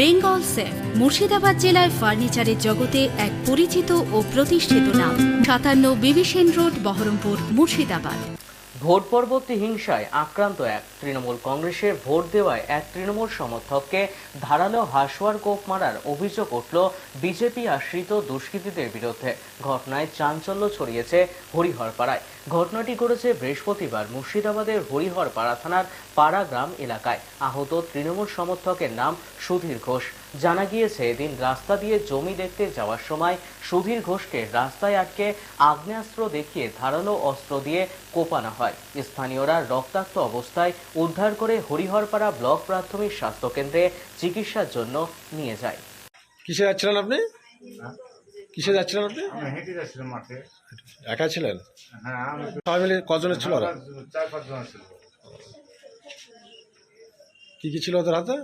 Bengal safe, Murshidabad জেলায় ফার্নিচারের জগতে এক পরিচিত ও প্রতিষ্ঠিত নাম। সাতান্ন বিবিসেন রোড, বহরমপুর, মুর্শিদাবাদ। ভোট পরবর্তী হিংসায় আক্রান্ত এক তৃণমূল কংগ্রেসের ভোট দেওয়ায় এক তৃণমূল সমর্থককে ধারালো হাসুয়ার কোপ মারার অভিযোগ উঠল বিজেপি আশ্রিত দুষ্কৃতীদের বিরুদ্ধে। ঘটনায় চাঞ্চল্য ছড়িয়েছে হরিহরপাড়ায়। ঘটনাটি ঘটেছে বৃহস্পতিবার মুর্শিদাবাদের হরিহরপাড়া থানার পাড়া গ্রাম এলাকায়। আহত তৃণমূল সমর্থকের নাম সুধীর ঘোষ। জানা গিয়েছে এদিন রাস্তা দিয়ে জমি দেখতে যাওয়ার সময় সুধীর ঘোষকে রাস্তায় আটকে আগ্নেয়াস্ত্র দেখিয়ে ধারালো অস্ত্র দিয়ে কোপানো হয়। স্থানীয়রা রক্তাক্ত অবস্থায় উদ্ধার করে হরিহরপাড়া ব্লক প্রাথমিক স্বাস্থ্যকেন্দ্রে চিকিৎসার জন্য নিয়ে যায়। কিসে যাচ্ছিলেন আপনি? কিসে যাচ্ছিলেন আপনি? আমি হেঁটে যাচ্ছিলাম মাঠে। একা ছিলেন? হ্যাঁ আমি সবাই মিলে কজনের ছিল ওরা? চার পাঁচ জন ছিল। কি কি ছিল ওদের হাতে?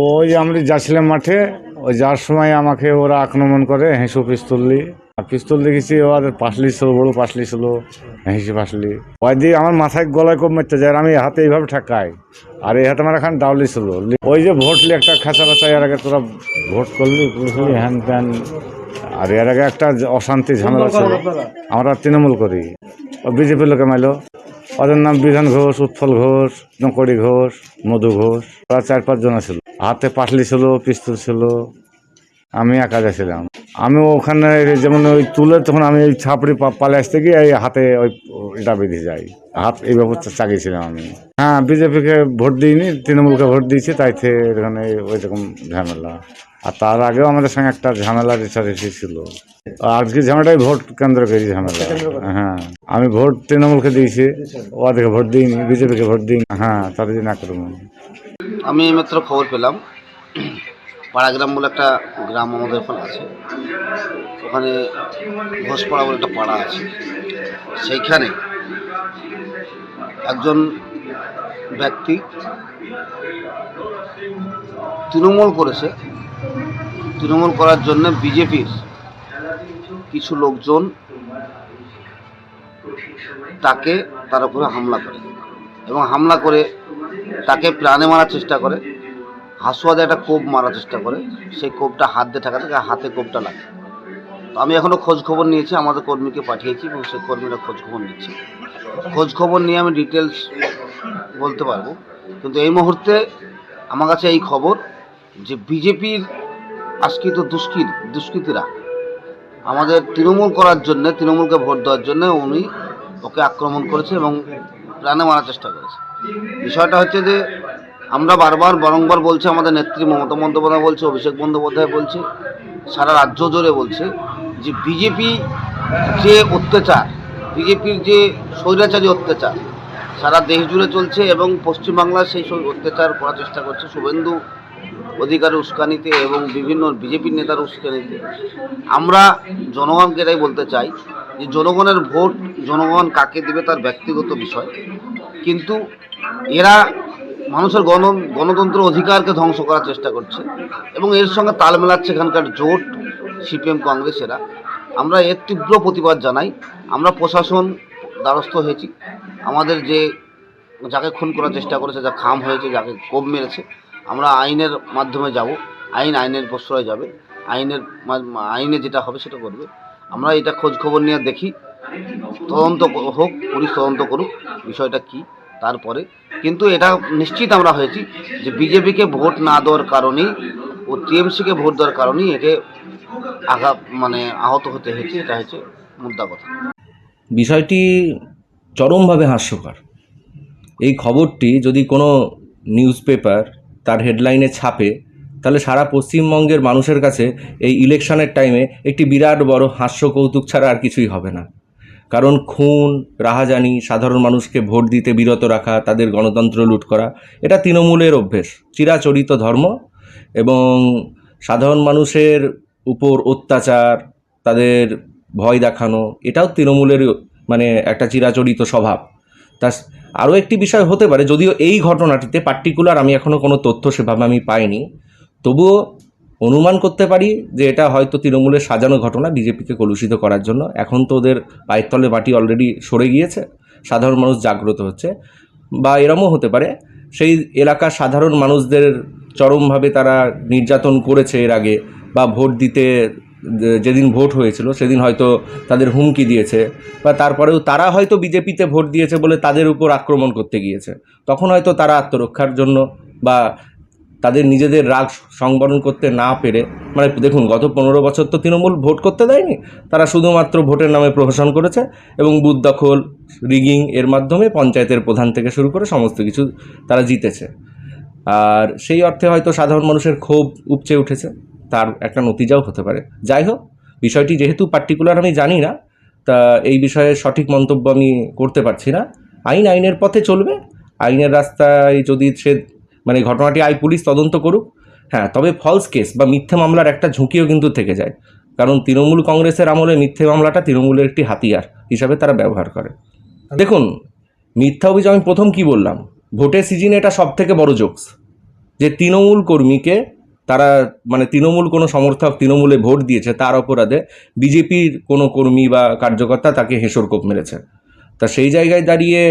ওই আমরা যাচ্ছিলাম মাঠে। ওই যাওয়ার সময় আমাকে ওরা আক্রমণ করে হেঁসু পিস্তল দিয়ে আর পিস্তল দেখেছি ওদের পাশলি ছিল বড় পাশলি ছিল হেঁসি পাশলি ওই দিয়ে আমার মাথায় গলায় কম মারতে যায় আর আমি হাতে এইভাবে ঠাকাই। আর এই হাতে আমার এখন ডাউলি ছিল। ওই যে ভোট লি একটা খাঁচা বাচ্চা এর আগে তোরা ভোট করলি করলি হ্যান ত্যান। আর এর আগে একটা অশান্তি ঝামেলা ছিল, আমরা তৃণমূল করি। ও বিজেপি লোকে মাইলো। ওদের নাম বিধান ঘোষ উৎফল ঘোষ নকড়ি ঘোষ, মধু ঘোষ, প্রায় চার পাঁচ জনা ছিল হাতে পাটলি ছিল, পিস্তল ছিল আমি একা যাচ্ছিলাম আমি ওখানে যেমন ওই তুলে তখন আমি ওই ছাপড়ি পালে আসতে গিয়ে এই হাতে ওই এটা বেঁধে যাই। হাত এই ব্যবস্থা চাগিয়েছিলাম আমি। হ্যাঁ বিজেপিকে ভোট দিইনি, তৃণমূলকে ভোট দিয়েছি, তাই এখানে ওই রকম ঝামেলা। আর তার আগেও আমাদের সঙ্গে একটা ঝামেলা রেছারেছি ছিল আজকে ঝামেলাটাই ভোট কেন্দ্র করি ঝামেলা। হ্যাঁ আমি ভোট তৃণমূলকে দিয়েছি, ওদেরকে ভোট দিইনি, বিজেপিকে ভোট দিইনি। হ্যাঁ তাদের জন্য আক্রমণ আমি এইমাত্র খবর পেলাম। পাড়াগ্রাম বলে একটা গ্রাম আমাদের ওখানে আছে। ওখানে ঘোষপাড়া বলে একটা পাড়া আছে। সেইখানে একজন ব্যক্তি তৃণমূল করেছে। তৃণমূল করার জন্য বিজেপির কিছু লোকজন তাকে তার উপরে হামলা করে এবং হামলা করে তাকে প্রাণে মারার চেষ্টা করে। হাসুয়াদে একটা কোপ মারার চেষ্টা করে, সেই কোপটা হাত দিয়ে ঠেকাতে হাতে কোপটা লাগে। তো আমি এখনও খোঁজ খবর নিয়েছি, আমাদের কর্মীকে পাঠিয়েছি এবং সেই কর্মীরা খোঁজ খবর নিচ্ছে। খোঁজ খবর নিয়ে আমি ডিটেলস বলতে পারব, কিন্তু এই মুহূর্তে আমার কাছে এই খবর যে বিজেপির আজকিত দুষ্কৃত, দুষ্কৃতীরা, আমাদের তৃণমূল করার জন্যে, তৃণমূলকে ভোট দেওয়ার জন্য উনি ওকে আক্রমণ করেছে এবং প্রাণে মারার চেষ্টা করেছে। বিষয়টা হচ্ছে যে আমরা বারবার বারংবার বলছি, আমাদের নেত্রী মমতা বন্দ্যোপাধ্যায় বলছে, অভিষেক বন্দ্যোপাধ্যায় বলছে, সারা রাজ্য জুড়ে বলছে যে বিজেপি যে অত্যাচার, বিজেপির যে স্বৈরাচারী অত্যাচার, সারা দেশ জুড়ে চলছে এবং পশ্চিমবাংলার সেই অত্যাচার করার চেষ্টা করছে। শুভেন্দু অধিকারের উস্কানিতে এবং বিভিন্ন বিজেপির নেতার উস্কানিতে। আমরা জনগণকে এটাই বলতে চাই যে জনগণের ভোট, জনগণ কাকে দেবে তার ব্যক্তিগত বিষয়। কিন্তু এরা মানুষের গণ গণতন্ত্র অধিকারকে ধ্বংস করার চেষ্টা করছে এবং এর সঙ্গে তাল মেলাচ্ছে এখানকার জোট, সিপিএম কংগ্রেস এরা আমরা এর তীব্র প্রতিবাদ জানাই। আমরা প্রশাসন দ্বারস্থ হয়েছি। আমাদের যে, যাকে খুন করার চেষ্টা করেছে, যা খাম হয়েছে, যাকে কোপ মেরেছে, আমরা আইনের মাধ্যমে যাব। আইন আইনের প্রশ্রয় যাবে। আইনের আইনে যেটা হবে সেটা করবে। আমরা এটা খোঁজ খবর নিয়ে দেখি। তদন্ত হোক, পুলিশ তদন্ত করুক। বিষয়টা কি? তারপরে কিন্তু এটা নিশ্চিত আমরা হয়েছি যে বিজেপিকে ভোট না দেওয়ার কারণেই ও টিএমসিকে ভোট দেওয়ার কারণেই একে আঘাত মানে আহত হতে হয়েছে, এটা হচ্ছে মুদ্রা কথা। বিষয়টি চরমভাবে হাস্যকর। এই খবরটি যদি কোনো নিউজ পেপার তার হেডলাইনে ছাপে, তাহলে সারা পশ্চিমবঙ্গের মানুষের কাছে এই ইলেকশনের টাইমে একটি বিরাট বড় হাস্য কৌতুক ছাড়া আর কিছুই হবে না। কারণ খুন, রাহাজানি, সাধারণ মানুষকে ভোট দিতে বিরত রাখা, তাদের গণতন্ত্র লুট করা, এটা তৃণমূলের অভ্যেস, চিরাচরিত ধর্ম এবং সাধারণ মানুষের উপর অত্যাচার, তাদের ভয় দেখানো, এটাও তৃণমূলের মানে একটা চিরাচরিত স্বভাব। তা আরও একটি বিষয় হতে পারে, যদিও এই ঘটনাটিতে পার্টিকুলার আমি এখনও কোনো তথ্য সেভাবে আমি পাইনি, তবুও অনুমান করতে পারি যে এটা হয়তো তৃণমূলের সাজানো ঘটনা বিজেপিকে কলুষিত করার জন্য। এখন তো ওদের পায়ের তলে মাটি অলরেডি সরে গিয়েছে, সাধারণ মানুষ জাগ্রত হচ্ছে বা এরমও হতে পারে। সেই এলাকার সাধারণ মানুষদের চরমভাবে তারা নির্যাতন করেছে এর আগে বা ভোট দিতে, যেদিন ভোট হয়েছিল সেদিন হয়তো তাদের হুমকি দিয়েছে বা তারপরেও তারা হয়তো বিজেপিতে ভোট দিয়েছে বলে তাদের উপর আক্রমণ করতে গিয়েছে। তখন হয়তো তারা আত্মরক্ষার জন্য বা তাদের নিজেদের রাগ সংবরণ করতে না পেরে মানে দেখুন, গত পনেরো বছর তো তৃণমূল ভোট করতে দেয়নি, তারা শুধুমাত্র ভোটের নামে প্রহসন করেছে এবং বুথ দখল, রিগিং এর মাধ্যমে পঞ্চায়েতের প্রধান থেকে শুরু করে সমস্ত কিছু তারা জিতেছে। আর সেই অর্থে হয়তো সাধারণ মানুষের ক্ষোভ উপচে উঠেছে, তার একটা নতিজাও হতে পারে। যাই হোক, বিষয়টি যেহেতু পার্টিকুলার আমি জানি না, তা এই বিষয়ে সঠিক মন্তব্য আমি করতে পারছি না। আইন আইনের পথে চলবে, আইনের রাস্তায় যদি সে মানে ঘটনাটি আই পুলিশ তদন্ত করুক। হ্যাঁ তবে ফলস কেস বা মিথ্যে মামলার একটা ঝুঁকিও কিন্তু থেকে যায়। কারণ তৃণমূল কংগ্রেসের আমলে মিথ্যে মামলাটা তৃণমূলের একটি হাতিয়ার হিসাবে তারা ব্যবহার করে। দেখুন মিথ্যা অভিযোগ আমি প্রথম কি বললাম? ভোটের সিজনে এটা সব থেকে বড় জোকস যে তৃণমূল কর্মীকে তারা মানে তৃণমূল কোনো সমর্থক তৃণমূলে ভোট দিয়েছে তার অপরাধে বিজেপির কোনো কর্মী বা কার্যকর্তা তাকে হেসর কোপ মেরেছে। তা সেই জায়গায় দাঁড়িয়ে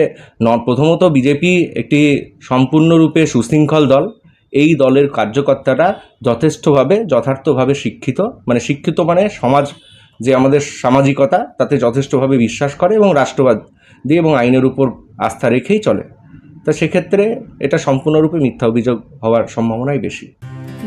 ন, প্রথমত বিজেপি একটি সম্পূর্ণরূপে সুশৃঙ্খল দল। এই দলের কার্যকর্তারা যথেষ্টভাবে, যথার্থভাবে শিক্ষিত। মানে শিক্ষিত মানে সমাজ, যে আমাদের সামাজিকতা, তাতে যথেষ্টভাবে বিশ্বাস করে এবং রাষ্ট্রবাদ দিয়ে এবং আইনের উপর আস্থা রেখেই চলে। তা সেক্ষেত্রে এটা সম্পূর্ণরূপে মিথ্যা অভিযোগ হওয়ার সম্ভাবনাই বেশি।